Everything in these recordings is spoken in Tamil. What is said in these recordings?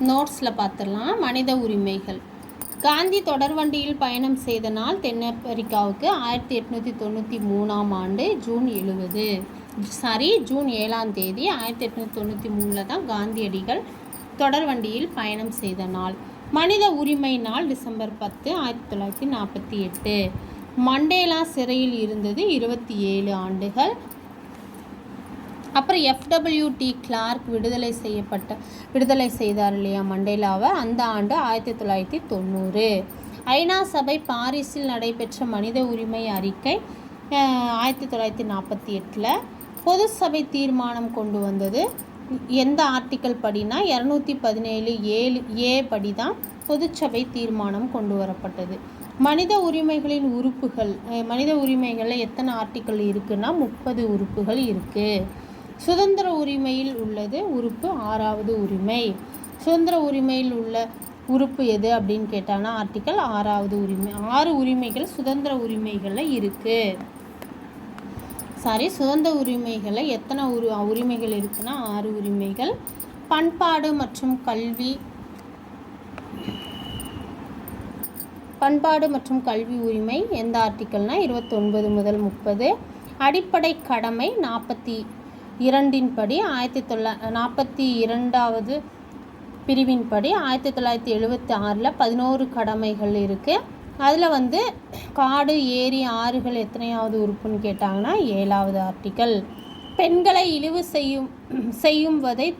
நோட்ஸில் பார்த்துடலாம் மனித உரிமைகள். காந்தி தொடர்வண்டியில் பயணம் செய்த நாள் தென்னாப்பிரிக்காவுக்கு ஆயிரத்தி எட்நூற்றி தொண்ணூற்றி மூணாம் ஆண்டு ஜூன் எழுபது. சாரி ஜூன் ஏழாம் தேதி ஆயிரத்தி எட்நூற்றி தொண்ணூற்றி மூணில் தான் காந்தியடிகள் தொடர்வண்டியில் பயணம் செய்த நாள். மனித உரிமை நாள் டிசம்பர் பத்து ஆயிரத்தி தொள்ளாயிரத்தி நாற்பத்தி எட்டு. மண்டேலா சிறையில் இருந்தது இருபத்தி ஏழு ஆண்டுகள். அப்புறம் எஃப்டபிள்யூடி கிளார்க் விடுதலை செய்யப்பட்ட விடுதலை செய்தார் இல்லையா மண்டேலாவை? அந்த ஆண்டு ஆயிரத்தி தொள்ளாயிரத்தி தொண்ணூறு. ஐநா சபை பாரிஸில் நடைபெற்ற மனித உரிமை அறிக்கை ஆயிரத்தி தொள்ளாயிரத்தி நாற்பத்தி எட்டில் பொது சபை தீர்மானம் கொண்டு வந்தது. எந்த ஆர்டிக்கல் படினா இரநூத்தி பதினேழு ஏழு ஏ படி தான் பொதுச்சபை தீர்மானம் கொண்டு வரப்பட்டது. மனித உரிமைகளின் உறுப்புகள் மனித உரிமைகளில் எத்தனை ஆர்டிக்கல் இருக்குன்னா முப்பது உறுப்புகள் இருக்குது சுதந்திர உரிமையில் உள்ளது உறுப்பு ஆறாவது உரிமை. சுதந்திர உரிமையில் உள்ள உறுப்பு எது அப்படின்னு கேட்டாங்கன்னா ஆர்டிக்கல் ஆறாவது உரிமை ஆறு உரிமைகள் சுதந்திர உரிமைகளில் இருக்குது சாரி சுதந்திர உரிமைகளில் எத்தனை உரு உரிமைகள் இருக்குன்னா ஆறு உரிமைகள். பண்பாடு மற்றும் கல்வி பண்பாடு மற்றும் கல்வி உரிமை எந்த ஆர்டிக்கல்னால் இருபத்தொன்பது முதல் முப்பது. அடிப்படை கடமை நாற்பத்தி இரண்டின் படி ஆயிரத்தி தொள்ளா நாற்பத்தி இரண்டாவது பிரிவின்படி ஆயிரத்தி தொள்ளாயிரத்தி எழுபத்தி ஆறில் பதினோரு கடமைகள் இருக்குது அதில் வந்து காடு ஏரி ஆறுகள் எத்தனையாவது உறுப்புன்னு கேட்டாங்கன்னா ஏழாவது ஆர்டிக்கல் பெண்களை இழிவு செய்யும் செய்யும்வதை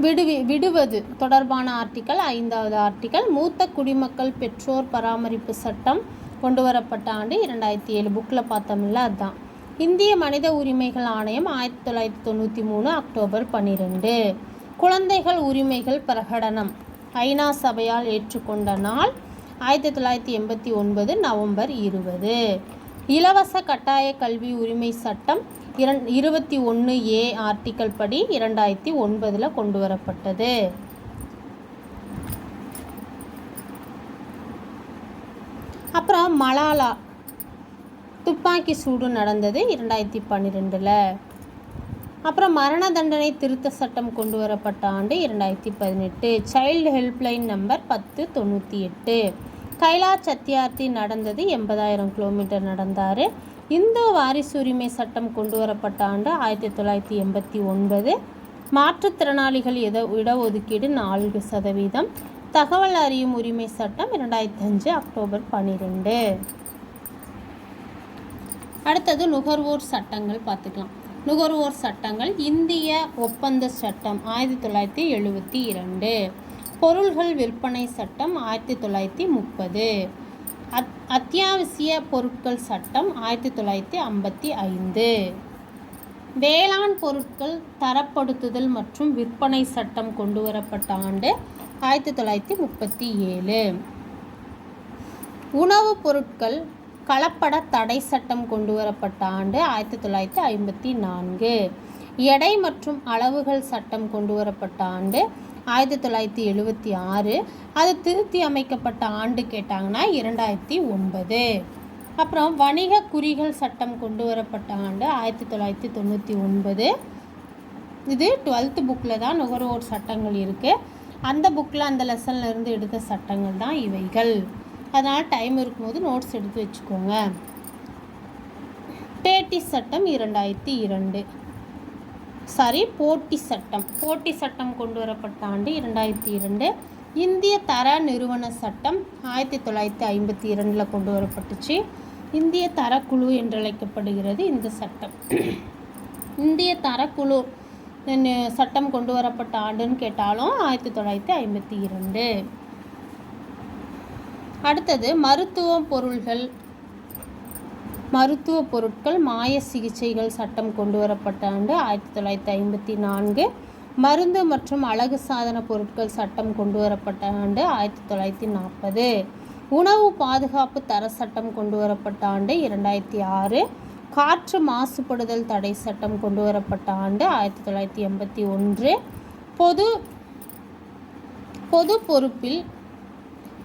விடுவி விடுவது தொடர்பான ஆர்டிக்கல் ஐந்தாவது ஆர்டிக்கல் மூத்த குடிமக்கள் பெற்றோர் பராமரிப்பு சட்டம் கொண்டு வரப்பட்ட ஆண்டு இரண்டாயிரத்தி ஏழு. புக்கில் பார்த்தோம்ல அதுதான் இந்திய மனித உரிமைகள் ஆணையம் ஆயிரத்தி தொள்ளாயிரத்தி தொண்ணூற்றி மூணு அக்டோபர் பன்னிரெண்டு. குழந்தைகள் உரிமைகள் பிரகடனம். ஐநா சபையால் ஏற்றுக்கொண்ட நாள் ஆயிரத்தி தொள்ளாயிரத்தி எண்பத்தி ஒன்பது நவம்பர் இருபது. இலவச கட்டாய கல்வி உரிமை சட்டம் இரண் இருபத்தி ஒன்று ஏ ஆர்டிக்கல் படி இரண்டாயிரத்தி ஒன்பதில் கொண்டு வரப்பட்டது. அப்புறம் மலாலா துப்பாக்கி சூடு நடந்தது இரண்டாயிரத்தி பன்னிரெண்டில். அப்புறம் மரண தண்டனை திருத்த சட்டம் கொண்டு வரப்பட்ட ஆண்டு இரண்டாயிரத்தி பதினெட்டு. சைல்டு ஹெல்ப்லைன் நம்பர் பத்து தொண்ணூற்றி எட்டு. கைலாஷ் சத்யார்த்தி நடந்தது எண்பதாயிரம் கிலோமீட்டர் நடந்தார். இந்து வாரிசு உரிமை சட்டம் கொண்டு வரப்பட்ட ஆண்டு ஆயிரத்தி தொள்ளாயிரத்தி எண்பத்தி ஒன்பது. மாற்றுத்திறனாளிகள் இட இடஒதுக்கீடு நான்கு சதவீதம். தகவல் அறியும் உரிமை சட்டம் இரண்டாயிரத்தி அஞ்சு அக்டோபர் பன்னிரெண்டு. அடுத்தது நுகர்வோர் சட்டங்கள் பார்த்துக்கலாம். நுகர்வோர் சட்டங்கள் இந்திய ஒப்பந்த சட்டம் ஆயிரத்தி தொள்ளாயிரத்தி எழுபத்தி இரண்டு. பொருள்கள் விற்பனை சட்டம் ஆயிரத்தி தொள்ளாயிரத்தி முப்பது. அத் அத்தியாவசிய பொருட்கள் சட்டம் ஆயிரத்தி தொள்ளாயிரத்தி ஐம்பத்தி ஐந்து. வேளாண் பொருட்கள் தரப்படுத்துதல் மற்றும் விற்பனை சட்டம் கொண்டு வரப்பட்ட ஆண்டு ஆயிரத்தி தொள்ளாயிரத்தி முப்பத்தி ஏழு. உணவுப் பொருட்கள் கலப்பட தடை சட்டம் கொண்டு வரப்பட்ட ஆண்டு ஆயிரத்தி தொள்ளாயிரத்தி ஐம்பத்தி நான்கு. எடை மற்றும் அளவுகள் சட்டம் கொண்டு வரப்பட்ட ஆண்டு ஆயிரத்தி தொள்ளாயிரத்தி எழுபத்தி ஆறு. அது திருத்தி அமைக்கப்பட்ட ஆண்டு கேட்டாங்கன்னா இரண்டாயிரத்தி ஒன்பது. அப்புறம் வணிக குறிகள் சட்டம் கொண்டு வரப்பட்ட ஆண்டு ஆயிரத்தி தொள்ளாயிரத்தி தொண்ணூற்றி ஒன்பது. இது டுவெல்த்து புக்கில் தான் நுகர்வோர் சட்டங்கள் இருக்குது அந்த புக்கில் அந்த லெசன்ல இருந்து எடுத்த சட்டங்கள் தான் இவைகள். அதனால் டைம் இருக்கும்போது நோட்ஸ் எடுத்து வச்சுக்கோங்க. பேட்டி சட்டம் இரண்டாயிரத்தி இரண்டு. சாரி போட்டி சட்டம். போட்டி சட்டம் கொண்டு வரப்பட்ட ஆண்டு இரண்டாயிரத்தி இரண்டு. இந்திய தர நிறுவன சட்டம் ஆயிரத்தி தொள்ளாயிரத்தி ஐம்பத்தி இரண்டில் கொண்டு வரப்பட்டுச்சு. இந்திய தரக்குழு என்றழைக்கப்படுகிறது இந்த சட்டம். இந்திய தரக்குழு சட்டம் கொண்டு வரப்பட்ட ஆண்டுன்னு கேட்டாலும் ஆயிரத்தி தொள்ளாயிரத்தி ஐம்பத்தி இரண்டு. அடுத்தது மருத்துவ பொருள்கள். மருத்துவ பொருட்கள் மாய சிகிச்சைகள் சட்டம் கொண்டு வரப்பட்ட ஆண்டு ஆயிரத்தி தொள்ளாயிரத்தி ஐம்பத்தி நான்கு. மருந்து மற்றும் அழகு சாதன பொருட்கள் சட்டம் கொண்டு வரப்பட்ட ஆண்டு ஆயிரத்தி தொள்ளாயிரத்தி நாற்பது. உணவு பாதுகாப்பு தர சட்டம் கொண்டு வரப்பட்ட ஆண்டு இரண்டாயிரத்தி ஆறு. காற்று மாசுபடுதல் தடை சட்டம் கொண்டு வரப்பட்ட ஆண்டு ஆயிரத்தி தொள்ளாயிரத்தி எண்பத்தி ஒன்று. பொது பொது பொறுப்பில்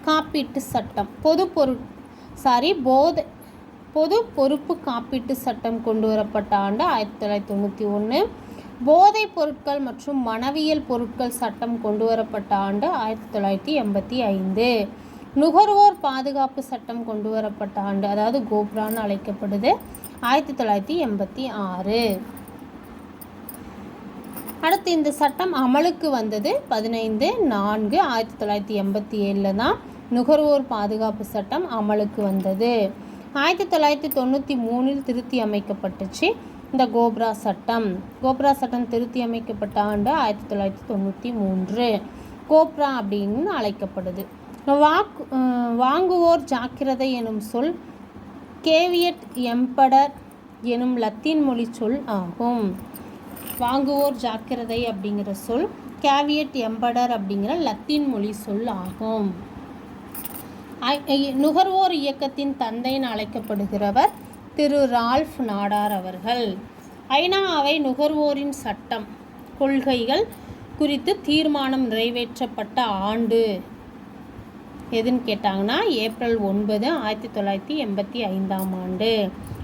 காப்பீட்டு சட்டம். பொது பொரு சாரி போத பொது பொறுப்பு காப்பீட்டு சட்டம் கொண்டு வரப்பட்ட ஆண்டு ஆயிரத்தி தொள்ளாயிரத்தி தொண்ணூற்றி ஒன்று போதைப் பொருட்கள் மற்றும் மனவியல் பொருட்கள் சட்டம் கொண்டு வரப்பட்ட ஆண்டு ஆயிரத்தி தொள்ளாயிரத்தி எண்பத்தி ஐந்து. நுகர்வோர் பாதுகாப்பு சட்டம் கொண்டு வரப்பட்ட ஆண்டு அதாவது கோப்ரான்னு அழைக்கப்படுது ஆயிரத்தி தொள்ளாயிரத்தி எண்பத்தி ஆறு. அடுத்து இந்த சட்டம் அமலுக்கு வந்தது பதினைந்து நான்கு ஆயிரத்தி தொள்ளாயிரத்தி எண்பத்தி ஏழில் தான் நுகர்வோர் பாதுகாப்பு சட்டம் அமலுக்கு வந்தது. ஆயிரத்தி தொள்ளாயிரத்தி தொண்ணூற்றி மூணில் திருத்தி அமைக்கப்பட்டுச்சு இந்த கோப்ரா சட்டம். கோப்ரா சட்டம் திருத்தி அமைக்கப்பட்ட ஆண்டு ஆயிரத்தி தொள்ளாயிரத்தி தொண்ணூற்றி மூன்று. கோப்ரா அப்படின்னு அழைக்கப்படுது. வாக்கு வாங்குவோர் ஜாக்கிரதை எனும் சொல் கேவியட் எம்படர் எனும் லத்தீன் மொழி சொல் ஆகும். வாங்குவோர் ஜாக்கிரதை அப்படிங்கிற சொல் கேவியட் எம்படர் அப்படிங்கிற லத்தீன் மொழி சொல் ஆகும் நுகர்வோர் இயக்கத்தின் தந்தைன்னு அழைக்கப்படுகிறவர் திரு ரால்ஃப் நாடார் அவர்கள். ஐநா அவை நுகர்வோரின் சட்டம் கொள்கைகள் குறித்து தீர்மானம் நிறைவேற்றப்பட்ட ஆண்டு. எதுன்னு கேட்டாங்கன்னா ஏப்ரல் ஒன்பது ஆயிரத்தி தொள்ளாயிரத்தி எண்பத்தி ஐந்தாம் ஆண்டு.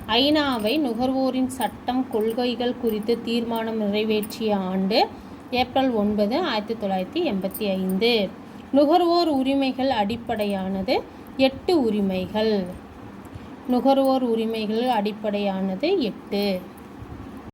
ஐநாவை நுகர்வோரின் சட்டம் கொள்கைகள் குறித்து தீர்மானம் நிறைவேற்றிய ஆண்டு ஏப்ரல் ஒன்பது ஆயிரத்தி தொள்ளாயிரத்தி எண்பத்தி ஐந்து. நுகர்வோர் உரிமைகள் அடிப்படையானது எட்டு உரிமைகள். நுகர்வோர் உரிமைகள் அடிப்படையானது எட்டு.